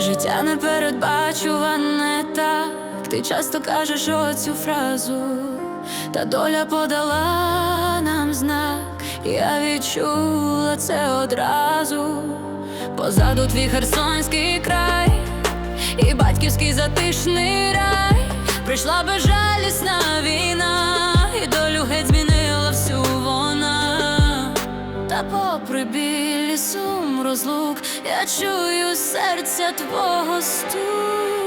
Життя непередбачуване так, ти часто кажеш оцю фразу, та доля подала нам знак, я відчула це одразу. Позаду твій херсонський край, і батьківський затишний рай, прийшла безжалісна війна, і долю геть змінила всю вона. Та попри білі сум розлук, я чую серця твого стук.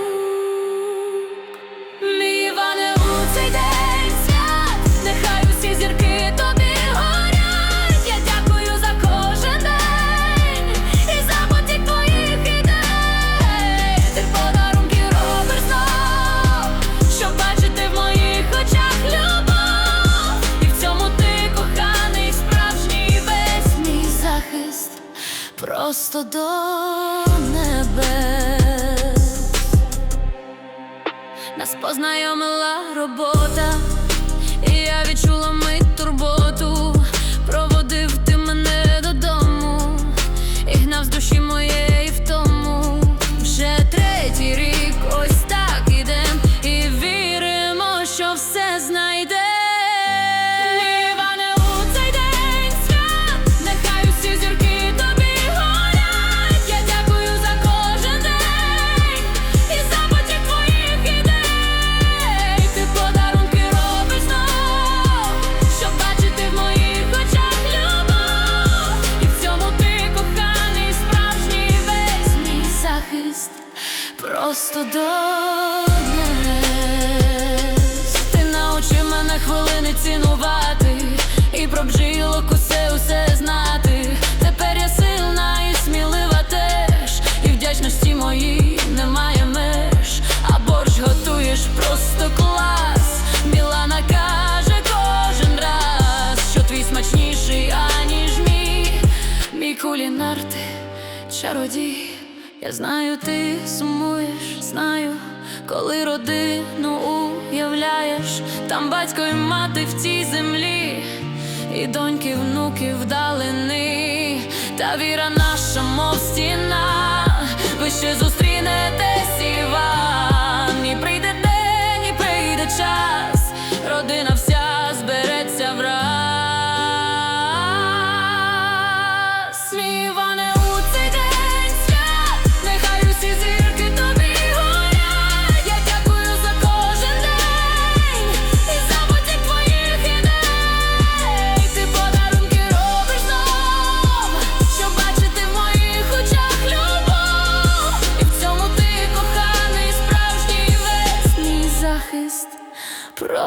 Просто до небес. Нас познайомила робота, і я відчула Просто до небес Ти научив мене хвилини цінувати І про бджілок усе усе знати. Тепер я сильна і смілива теж І вдячності моїй немає меж. А борщ готуєш просто клас. Мілана каже кожен раз Що твій смачніший, аніж мій. Мій кулінар ти чародій я знаю, ти сумуєш, знаю, коли родину уявляєш, там батько і мати в цій землі, і доньки, внуки вдалини, та віра наша, мов стіна, ви ще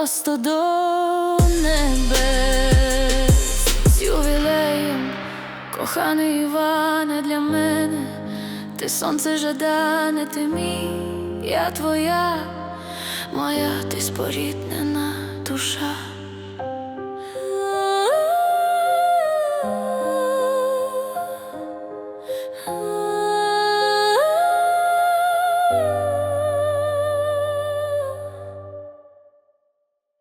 Просто до небес з ювілеєм, коханий Іване для мене, ти сонце жадане, ти мій, я твоя, моя ти споріднена душа.